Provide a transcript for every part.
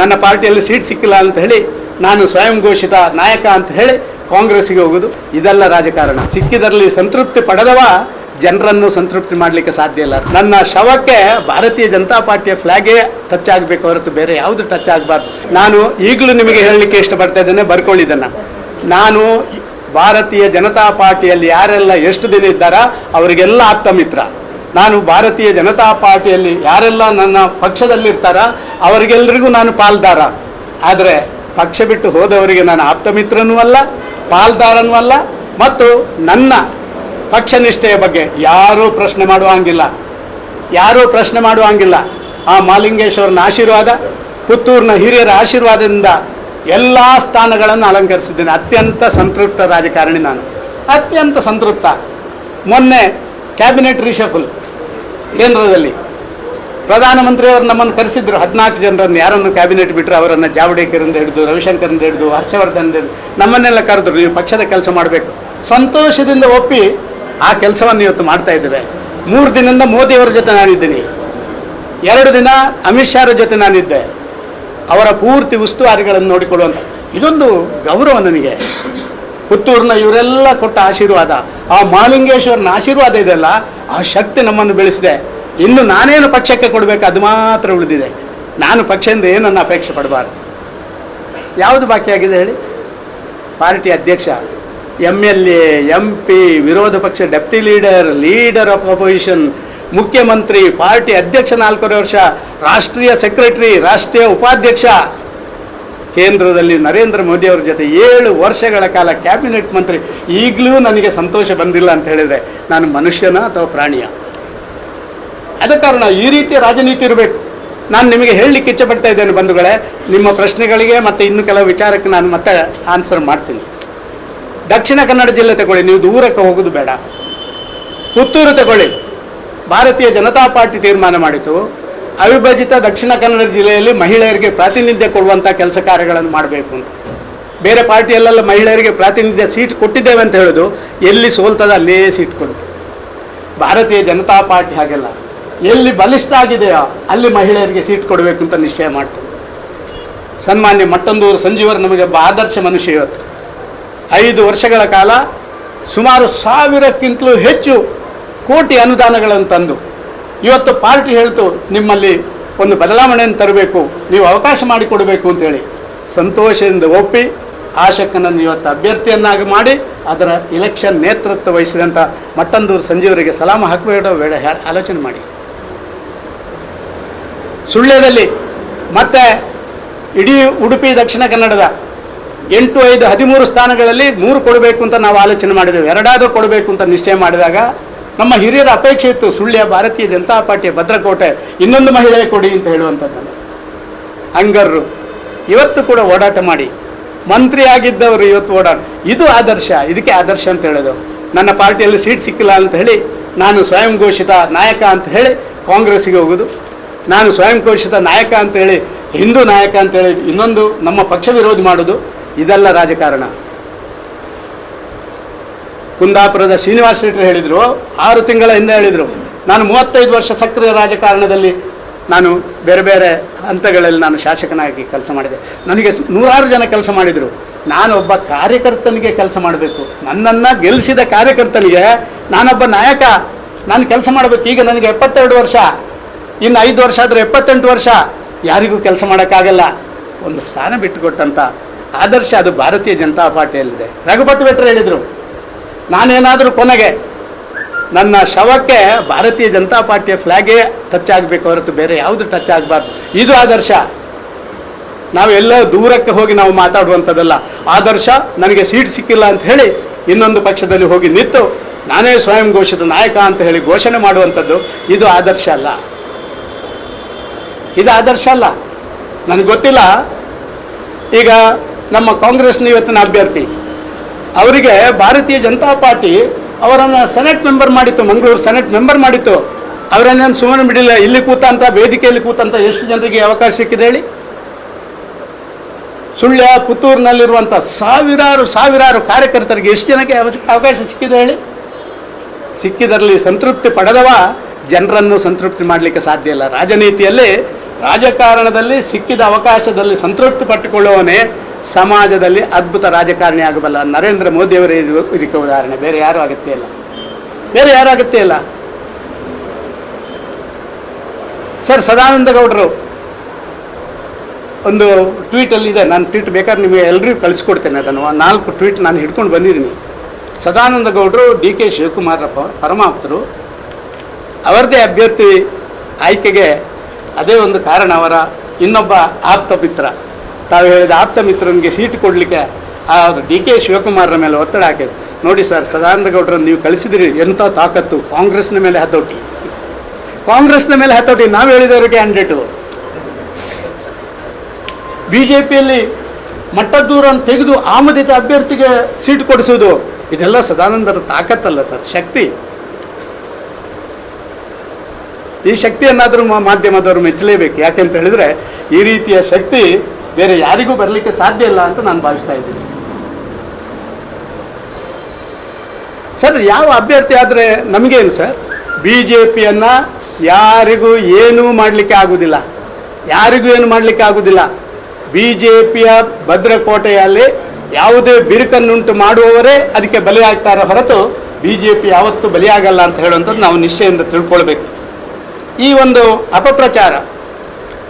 ನನ್ನ ಪಾರ್ಟಿಯಲ್ಲಿ ಸೀಟ್ ಸಿಕ್ಕಿಲ್ಲ ಅಂತ ಹೇಳಿ ನಾನು ಸ್ವಯಂ ಘೋಷಿತ ನಾಯಕ ಅಂತ ಹೇಳಿ ಕಾಂಗ್ರೆಸ್ಸಿಗೆ ಹೋಗುದು. ಇದೆಲ್ಲ ರಾಜಕಾರಣ. ಸಿಕ್ಕಿದರಲ್ಲಿ ಸಂತೃಪ್ತಿ ಪಡೆದವ ಜನರನ್ನು ಸಂತೃಪ್ತಿ ಮಾಡಲಿಕ್ಕೆ ಸಾಧ್ಯ ಇಲ್ಲ. ನನ್ನ ಶವಕ್ಕೆ ಭಾರತೀಯ ಜನತಾ ಪಾರ್ಟಿಯ ಫ್ಲಾಗೇ ಟಚ್ ಆಗಬೇಕು ಹೊರತು ಬೇರೆ ಯಾವುದು ಟಚ್ ಆಗಬಾರ್ದು. ನಾನು ಈಗಲೂ ನಿಮಗೆ ಹೇಳಲಿಕ್ಕೆ ಇಷ್ಟಪಡ್ತಾ ಇದ್ದೇನೆ ಬರ್ಕೊಳ್ಳಿದ್ದನ್ನು ನಾನು ಭಾರತೀಯ ಜನತಾ ಪಾರ್ಟಿಯಲ್ಲಿ ಯಾರೆಲ್ಲ ಎಷ್ಟು ದಿನ ಇದ್ದಾರಾ, ಅವರಿಗೆಲ್ಲ ಆಪ್ತ ಮಿತ್ರ. ನಾನು ಭಾರತೀಯ ಜನತಾ ಪಾರ್ಟಿಯಲ್ಲಿ ಯಾರೆಲ್ಲ ನನ್ನ ಪಕ್ಷದಲ್ಲಿರ್ತಾರ ಅವರಿಗೆಲ್ಲರಿಗೂ ನಾನು ಪಾಲ್ದಾರ. ಆದರೆ ಪಕ್ಷ ಬಿಟ್ಟು ಹೋದವರಿಗೆ ನಾನು ಆಪ್ತ ಮಿತ್ರನೂ ಅಲ್ಲ, ಪಾಲ್ದಾರನೂ ಅಲ್ಲ, ಮತ್ತು ನನ್ನ ಪಕ್ಷ ನಿಷ್ಠೆಯ ಬಗ್ಗೆ ಯಾರೂ ಪ್ರಶ್ನೆ ಮಾಡುವಂಗಿಲ್ಲ ಯಾರೂ ಪ್ರಶ್ನೆ ಮಾಡುವಂಗಿಲ್ಲ ಆ ಮಾಲಿಂಗೇಶ್ವರನ ಆಶೀರ್ವಾದ, ಪುತ್ತೂರಿನ ಹಿರಿಯರ ಆಶೀರ್ವಾದದಿಂದ ಎಲ್ಲ ಸ್ಥಾನಗಳನ್ನು ಅಲಂಕರಿಸಿದ್ದೇನೆ. ಅತ್ಯಂತ ಸಂತೃಪ್ತ ರಾಜಕಾರಣಿ ನಾನು. ಅತ್ಯಂತ ಸಂತೃಪ್ತ. ಮೊನ್ನೆ ಕ್ಯಾಬಿನೆಟ್ ರಿಷಫಲ್ ಕೇಂದ್ರದಲ್ಲಿ ಪ್ರಧಾನಮಂತ್ರಿಯವರು ನಮ್ಮನ್ನು ಕರೆಸಿದ್ರು, ಹದಿನಾಲ್ಕು ಜನರನ್ನು ಯಾರನ್ನು ಕ್ಯಾಬಿನೆಟ್ ಬಿಟ್ಟರು ಅವರನ್ನು ಜಾವಡೇಕರಿಂದ ಹಿಡಿದು, ರವಿಶಂಕರಿಂದ ಹಿಡಿದು ಹರ್ಷವರ್ಧನ್ ಹಿಡಿದು, ನಮ್ಮನ್ನೆಲ್ಲ ಕರೆದ್ರು, ನೀವು ಪಕ್ಷದ ಕೆಲಸ ಮಾಡಬೇಕು. ಸಂತೋಷದಿಂದ ಒಪ್ಪಿ ಆ ಕೆಲಸವನ್ನು ಇವತ್ತು ಮಾಡ್ತಾ ಇದ್ದೇವೆ. ಮೂರು ದಿನದಿಂದ ಮೋದಿಯವರ ಜೊತೆ ನಾನಿದ್ದೀನಿ. ಎರಡು ದಿನ ಅಮಿತ್ ಶಾರ ಜೊತೆ ನಾನಿದ್ದೆ. ಅವರ ಪೂರ್ತಿ ಉಸ್ತುವಾರಿಗಳನ್ನು ನೋಡಿಕೊಳ್ಳುವಂಥ ಇದೊಂದು ಗೌರವ ನನಗೆ. ಪುತ್ತೂರಿನ ಇವರೆಲ್ಲ ಕೊಟ್ಟ ಆಶೀರ್ವಾದ, ಆ ಮಾಲಿಂಗೇಶ್ವರನ ಆಶೀರ್ವಾದ ಇದೆಯಲ್ಲ, ಆ ಶಕ್ತಿ ನಮ್ಮನ್ನು ಬೆಳೆಸಿದೆ. ಇನ್ನು ನಾನೇನು ಪಕ್ಷಕ್ಕೆ ಕೊಡಬೇಕು ಅದು ಮಾತ್ರ ಉಳಿದಿದೆ. ನಾನು ಪಕ್ಷದಿಂದ ಏನನ್ನು ಅಪೇಕ್ಷೆ ಪಡಬಾರ್ದು? ಯಾವುದು ಬಾಕಿ ಆಗಿದೆ ಹೇಳಿ? ಪಾರ್ಟಿ ಅಧ್ಯಕ್ಷ M L A M P ವಿರೋಧ ಪಕ್ಷ deputy leader leader of opposition ಮುಖ್ಯಮಂತ್ರಿ, ಪಾರ್ಟಿ ಅಧ್ಯಕ್ಷ ನಾಲ್ಕೂವರೆ ವರ್ಷ, ರಾಷ್ಟ್ರೀಯ ಸೆಕ್ರೆಟರಿ ರಾಷ್ಟ್ರೀಯ ಉಪಾಧ್ಯಕ್ಷ. ಕೇಂದ್ರದಲ್ಲಿ ನರೇಂದ್ರ ಮೋದಿ ಅವರ ಜೊತೆ ಏಳು ವರ್ಷಗಳ ಕಾಲ ಕ್ಯಾಬಿನೆಟ್ ಮಂತ್ರಿ, ಈಗಲೂ ನನಗೆ ಸಂತೋಷ ಬಂದಿಲ್ಲ ಅಂತ ಹೇಳಿದರೆ ನಾನು ಮನುಷ್ಯನ ಅಥವಾ ಪ್ರಾಣಿಯ? ಅದ ಕಾರಣ, ಈ ರೀತಿಯ ರಾಜನೀತಿ ಇರಬೇಕು. ನಾನು ನಿಮಗೆ ಹೇಳಲಿಕ್ಕೆ ಇಚ್ಛೆ ಪಡ್ತಾ ಇದ್ದೇನೆ ಬಂಧುಗಳೇ. ನಿಮ್ಮ ಪ್ರಶ್ನೆಗಳಿಗೆ ಮತ್ತು ಇನ್ನು ಕೆಲವು ವಿಚಾರಕ್ಕೆ ನಾನು ಮತ್ತೆ ಆನ್ಸರ್ ಮಾಡ್ತೀನಿ. ದಕ್ಷಿಣ ಕನ್ನಡ ಜಿಲ್ಲೆ ತಗೊಳ್ಳಿ, ನೀವು ದೂರಕ್ಕೆ ಹೋಗೋದು ಬೇಡ. ಪುತ್ತೂರು ತಗೊಳ್ಳಿ. ಭಾರತೀಯ ಜನತಾ ಪಾರ್ಟಿ ತೀರ್ಮಾನ ಮಾಡಿತು. ಅವಿಭಜಿತ ದಕ್ಷಿಣ ಕನ್ನಡ ಜಿಲ್ಲೆಯಲ್ಲಿ ಮಹಿಳೆಯರಿಗೆ ಪ್ರಾತಿನಿಧ್ಯ ಕೊಡುವಂಥ ಕೆಲಸ ಕಾರ್ಯಗಳನ್ನು ಮಾಡಬೇಕು ಅಂತ. ಬೇರೆ ಪಾರ್ಟಿಯಲ್ಲೆಲ್ಲ ಮಹಿಳೆಯರಿಗೆ ಪ್ರಾತಿನಿಧ್ಯ ಸೀಟ್ ಕೊಟ್ಟಿದ್ದೇವೆ ಅಂತ ಹೇಳೋದು ಎಲ್ಲಿ ಸೋಲ್ತದ ಅಲ್ಲೇ ಸೀಟ್ ಕೊಡುತ್ತೆ. ಭಾರತೀಯ ಜನತಾ ಪಾರ್ಟಿ ಹಾಗೆಲ್ಲ. ಎಲ್ಲಿ ಬಲಿಷ್ಠ ಆಗಿದೆಯೋ ಅಲ್ಲಿ ಮಹಿಳೆಯರಿಗೆ ಸೀಟ್ ಕೊಡಬೇಕು ಅಂತ ನಿಶ್ಚಯ ಮಾಡ್ತದೆ ಸನ್ಮಾನ್ಯ ಮಟ್ಟಂದೂರು ಸಂಜೀವರು ನಮಗೆ ಆದರ್ಶ ಮನುಷ್ಯ ಇವತ್ತು. ಐದು ವರ್ಷಗಳ ಕಾಲ ಸುಮಾರು ಸಾವಿರಕ್ಕಿಂತಲೂ ಹೆಚ್ಚು ಕೋಟಿ ಅನುದಾನಗಳನ್ನು ತಂದು ಇವತ್ತು ಪಾರ್ಟಿ ಹೇಳ್ತು, ನಿಮ್ಮಲ್ಲಿ ಒಂದು ಬದಲಾವಣೆಯನ್ನು ತರಬೇಕು, ನೀವು ಅವಕಾಶ ಮಾಡಿಕೊಡಬೇಕು ಅಂತೇಳಿ. ಸಂತೋಷದಿಂದ ಒಪ್ಪಿ ಆಶಕ್ಕನನ್ನು ಇವತ್ತು ಅಭ್ಯರ್ಥಿಯನ್ನಾಗಿ ಮಾಡಿ, ಅದರ ಇಲೆಕ್ಷನ್ ನೇತೃತ್ವ ವಹಿಸಿದಂಥ ಮಟ್ಟಂದೂರು ಸಂಜೀವರಿಗೆ ಸಲಾಮ ಹಾಕಬೇಡ ವೇಳೆ ಆಲೋಚನೆ ಮಾಡಿ. ಸುಳ್ಳ್ಯದಲ್ಲಿ ಮತ್ತೆ ಇಡೀ ಉಡುಪಿ ದಕ್ಷಿಣ ಕನ್ನಡದ ಎಂಟು ಐದು ಹದಿಮೂರು ಸ್ಥಾನಗಳಲ್ಲಿ ಮೂರು ಕೊಡಬೇಕು ಅಂತ ನಾವು ಆಲೋಚನೆ ಮಾಡಿದ್ದೇವೆ. ಎರಡಾದರೂ ಕೊಡಬೇಕು ಅಂತ ನಿಶ್ಚಯ ಮಾಡಿದಾಗ ನಮ್ಮ ಹಿರಿಯರ ಅಪೇಕ್ಷೆ ಇತ್ತು, ಸುಳ್ಯ ಭಾರತೀಯ ಜನತಾ ಪಾರ್ಟಿಯ ಭದ್ರಕೋಟೆ, ಇನ್ನೊಂದು ಮಹಿಳೆ ಕೊಡಿ ಅಂತ ಹೇಳುವಂಥದ್ದನ್ನು ಅಂಗರ್ರು ಇವತ್ತು ಕೂಡ ಓಡಾಟ ಮಾಡಿ. ಮಂತ್ರಿ ಆಗಿದ್ದವರು ಇವತ್ತು ಓಡಾಟ. ಇದು ಆದರ್ಶ, ಇದಕ್ಕೆ ಆದರ್ಶ ಅಂತ ಹೇಳೋದು. ನನ್ನ ಪಾರ್ಟಿಯಲ್ಲಿ ಸೀಟ್ ಸಿಕ್ಕಿಲ್ಲ ಅಂತ ಹೇಳಿ, ನಾನು ಸ್ವಯಂ ಘೋಷಿತ ನಾಯಕ ಅಂತ ಹೇಳಿ ಕಾಂಗ್ರೆಸ್ಸಿಗೆ ಹೋಗೋದು. ನಾನು ಸ್ವಯಂ ಘೋಷಿತ ನಾಯಕ ಅಂತ ಹೇಳಿ, ಹಿಂದೂ ನಾಯಕ ಅಂತ ಹೇಳಿ ಇನ್ನೊಂದು ನಮ್ಮ ಪಕ್ಷ ವಿರೋಧ ಮಾಡೋದು. ಇದೆಲ್ಲ ರಾಜಕಾರಣ. ಕುಂದಾಪುರದ ಶ್ರೀನಿವಾಸ ಶೆಟ್ಟರು ಹೇಳಿದರು, ಆರು ತಿಂಗಳ ಹಿಂದೆ ಹೇಳಿದರು. ನಾನು ಮೂವತ್ತೈದು ವರ್ಷ ಸಕ್ರಿಯ ರಾಜಕಾರಣದಲ್ಲಿ ನಾನು ಬೇರೆ ಬೇರೆ ಹಂತಗಳಲ್ಲಿ ನಾನು ಶಾಸಕನಾಗಿ ಕೆಲಸ ಮಾಡಿದೆ. ನನಗೆ ನೂರಾರು ಜನ ಕೆಲಸ ಮಾಡಿದರು. ಒಬ್ಬ ಕಾರ್ಯಕರ್ತನಿಗೆ ಕೆಲಸ ಮಾಡಬೇಕು. ನನ್ನನ್ನು ಗೆಲ್ಲಿಸಿದ ಕಾರ್ಯಕರ್ತನಿಗೆ ನಾನೊಬ್ಬ ನಾಯಕ. ನಾನು ಕೆಲಸ ಮಾಡಬೇಕು. ಈಗ ನನಗೆ ಎಪ್ಪತ್ತೆರಡು ವರ್ಷ. ಇನ್ನು ಐದು ವರ್ಷ ಆದರೆ ಎಪ್ಪತ್ತೆಂಟು ವರ್ಷ. ಯಾರಿಗೂ ಕೆಲಸ ಮಾಡೋಕ್ಕಾಗಲ್ಲ. ಒಂದು ಸ್ಥಾನ ಬಿಟ್ಟುಕೊಟ್ಟಂಥ ಆದರ್ಶ ಅದು ಭಾರತೀಯ ಜನತಾ ಪಾರ್ಟಿಯಲ್ಲಿದೆ. ರಘುಪತಿ ಭಟ್ರು ಹೇಳಿದರು ನಾನೇನಾದರೂ ಕೊನೆಗೆ ನನ್ನ ಶವಕ್ಕೆ ಭಾರತೀಯ ಜನತಾ ಪಾರ್ಟಿಯ ಫ್ಲ್ಯಾಗೇ ಟಚ್ ಆಗಬೇಕು ಹೊರತು ಬೇರೆ ಯಾವುದು ಟಚ್ ಆಗಬಾರ್ದು. ಇದು ಆದರ್ಶ. ನಾವೆಲ್ಲ ದೂರಕ್ಕೆ ಹೋಗಿ ನಾವು ಮಾತಾಡುವಂಥದ್ದಲ್ಲ. ಆದರ್ಶ, ನನಗೆ ಸೀಟ್ ಸಿಕ್ಕಿಲ್ಲ ಅಂತ ಹೇಳಿ ಇನ್ನೊಂದು ಪಕ್ಷದಲ್ಲಿ ಹೋಗಿ ನಿಂತು ನಾನೇ ಸ್ವಯಂ ಘೋಷಿತ ನಾಯಕ ಅಂತ ಹೇಳಿ ಘೋಷಣೆ ಮಾಡುವಂಥದ್ದು ಇದು ಆದರ್ಶ ಅಲ್ಲ. ಇದು ಆದರ್ಶ ಅಲ್ಲ. ನನಗೆ ಗೊತ್ತಿಲ್ಲ. ಈಗ ನಮ್ಮ ಕಾಂಗ್ರೆಸ್ನ ಇವತ್ತಿನ ಅಭ್ಯರ್ಥಿ. ಅವರಿಗೆ ಭಾರತೀಯ ಜನತಾ ಪಾರ್ಟಿ ಅವರನ್ನು ಸೆನೆಟ್ ಮೆಂಬರ್ ಮಾಡಿತ್ತು, ಮಂಗಳೂರು ಸೆನೆಟ್ ಮೆಂಬರ್ ಮಾಡಿತ್ತು. ಅವರನ್ನೇನು ಸುಮ್ಮನೆ ಬಿಡಿಲ್ಲ, ಇಲ್ಲಿ ಕೂತಂತ ವೇದಿಕೆಯಲ್ಲಿ ಕೂತಂತ ಎಷ್ಟು ಜನರಿಗೆ ಅವಕಾಶ ಸಿಕ್ಕಿದೆ ಹೇಳಿ? ಸುಳ್ಯ ಪುತ್ತೂರಿನಲ್ಲಿರುವಂಥ ಸಾವಿರಾರು ಸಾವಿರಾರು ಕಾರ್ಯಕರ್ತರಿಗೆ ಎಷ್ಟು ಜನಕ್ಕೆ ಅವಕಾಶ ಸಿಕ್ಕಿದೆ ಹೇಳಿ? ಸಿಕ್ಕಿದರಲ್ಲಿ ಸಂತೃಪ್ತಿ ಪಡೆದವ ಜನರನ್ನು ಸಂತೃಪ್ತಿ ಮಾಡಲಿಕ್ಕೆ ಸಾಧ್ಯ ಇಲ್ಲ. ರಾಜನೀತಿಯಲ್ಲಿ ರಾಜಕಾರಣದಲ್ಲಿ ಸಿಕ್ಕಿದ ಅವಕಾಶದಲ್ಲಿ ಸಂತೃಪ್ತಿ ಪಟ್ಟುಕೊಳ್ಳುವವನೇ ಸಮಾಜದಲ್ಲಿ ಅದ್ಭುತ ರಾಜಕಾರಣಿ ಆಗಬಲ್ಲ ನರೇಂದ್ರ ಮೋದಿಯವರೇ ಇದು ಇದಕ್ಕೆ ಉದಾಹರಣೆ. ಬೇರೆ ಯಾರೂ ಅಗತ್ಯ ಇಲ್ಲ. ಬೇರೆ ಯಾರೂ ಅಗತ್ಯ ಇಲ್ಲ. ಸರ್, ಸದಾನಂದ ಗೌಡರು ಒಂದು ಟ್ವೀಟಲ್ಲಿ ಇದೆ. ನಾನು ಟ್ವೀಟ್ ಬೇಕಾದ್ರೆ ನಿಮಗೆ ಎಲ್ರಿಗೂ ಕಳಿಸ್ಕೊಡ್ತೇನೆ ಅದನ್ನು. ನಾಲ್ಕು ಟ್ವೀಟ್ ನಾನು ಹಿಡ್ಕೊಂಡು ಬಂದಿದ್ದೀನಿ. ಸದಾನಂದ ಗೌಡರು ಡಿ ಕೆ ಶಿವಕುಮಾರಪ್ಪ ಪರಮಾಪ್ತರು ಅವರದೇ ಅಭ್ಯರ್ಥಿ ಆಯ್ಕೆಗೆ ಅದೇ ಒಂದು ಕಾರಣ ಅವರ ಇನ್ನೊಬ್ಬ ಆಪ್ತ ಮಿತ್ರ. ತಾವು ಹೇಳಿದ ಆಪ್ತ ಮಿತ್ರನಿಗೆ ಸೀಟ್ ಕೊಡಲಿಕ್ಕೆ ಆ ಡಿ ಕೆ ಶಿವಕುಮಾರರ ಮೇಲೆ ಒತ್ತಡ ಹಾಕಿದ್ರು. ನೋಡಿ ಸರ್ ಸದಾನಂದ ಗೌಡರನ್ನು ನೀವು ಕಳಿಸಿದಿರಿ ಎಂಥ ತಾಕತ್ತು. ಕಾಂಗ್ರೆಸ್ನ ಮೇಲೆ ಹತೋಟಿ. ಕಾಂಗ್ರೆಸ್ನ ಮೇಲೆ ಹತೋಟಿ. ನಾವು ಹೇಳಿದವರು ಕ್ಯಾಂಡಿಡೇಟು ಬಿ ಜೆ ಪಿಯಲ್ಲಿ ಮಟ್ಟದೂರನ್ನು ತೆಗೆದು ಆಮದಿತ ಅಭ್ಯರ್ಥಿಗೆ ಸೀಟ್ ಕೊಡಿಸೋದು ಇದೆಲ್ಲ ಸದಾನಂದರ ತಾಕತ್ತಲ್ಲ ಸರ್, ಶಕ್ತಿ. ಈ ಶಕ್ತಿಯನ್ನಾದರೂ ಮಾಧ್ಯಮದವರು ಮೆಚ್ಚಲೇಬೇಕು. ಯಾಕೆಂತ ಹೇಳಿದ್ರೆ, ಈ ರೀತಿಯ ಶಕ್ತಿ ಬೇರೆ ಯಾರಿಗೂ ಬರಲಿಕ್ಕೆ ಸಾಧ್ಯ ಇಲ್ಲ ಅಂತ ನಾನು ಭಾವಿಸ್ತಾ ಇದ್ದೀನಿ. ಸರ್, ಯಾವ ಅಭ್ಯರ್ಥಿ ಆದರೆ ನಮಗೇನು ಸರ್? ಬಿ ಜೆ ಪಿಯನ್ನು ಯಾರಿಗೂ ಏನೂ ಮಾಡಲಿಕ್ಕೆ ಆಗುವುದಿಲ್ಲ ಯಾರಿಗೂ ಏನು ಮಾಡಲಿಕ್ಕೆ ಆಗುವುದಿಲ್ಲ ಬಿ ಜೆ ಪಿಯ ಭದ್ರಕೋಟೆಯಲ್ಲಿ ಯಾವುದೇ ಬಿರುಕನ್ನುಂಟು ಮಾಡುವವರೇ ಅದಕ್ಕೆ ಬಲಿಯಾಗ್ತಾರೆ ಹೊರತು ಬಿ ಜೆ ಪಿ ಯಾವತ್ತೂ ಬಲಿಯಾಗಲ್ಲ ಅಂತ ಹೇಳುವಂಥದ್ದು ನಾವು ನಿಶ್ಚಯದಿಂದ ತಿಳ್ಕೊಳ್ಬೇಕು. ಈ ಒಂದು ಅಪಪ್ರಚಾರ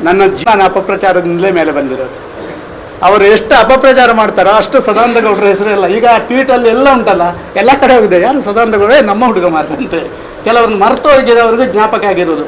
ನನ್ನ ಜೀವನ ಅಪಪ್ರಚಾರದಿಂದಲೇ ಮೇಲೆ ಬಂದಿರೋದು. ಅವರು ಎಷ್ಟು ಅಪಪ್ರಚಾರ ಮಾಡ್ತಾರೋ ಅಷ್ಟು ಸದಾನಂದ ಗೌಡರ ಹೆಸರೆಲ್ಲ ಈಗ ಟ್ವೀಟಲ್ಲಿ ಎಲ್ಲ ಉಂಟಲ್ಲ, ಎಲ್ಲ ಕಡೆ ಹೋಗಿದೆ. ಯಾರು ಸದಾನಂದ ಗೌಡ ನಮ್ಮ ಹುಡುಗ ಮಾರ್ದಂತೆ ಕೆಲವ್ರನ್ನ ಮರೆತು ಹೋಗಿರೋವ್ರಿಗೆ ಜ್ಞಾಪಕ ಆಗಿರೋದು.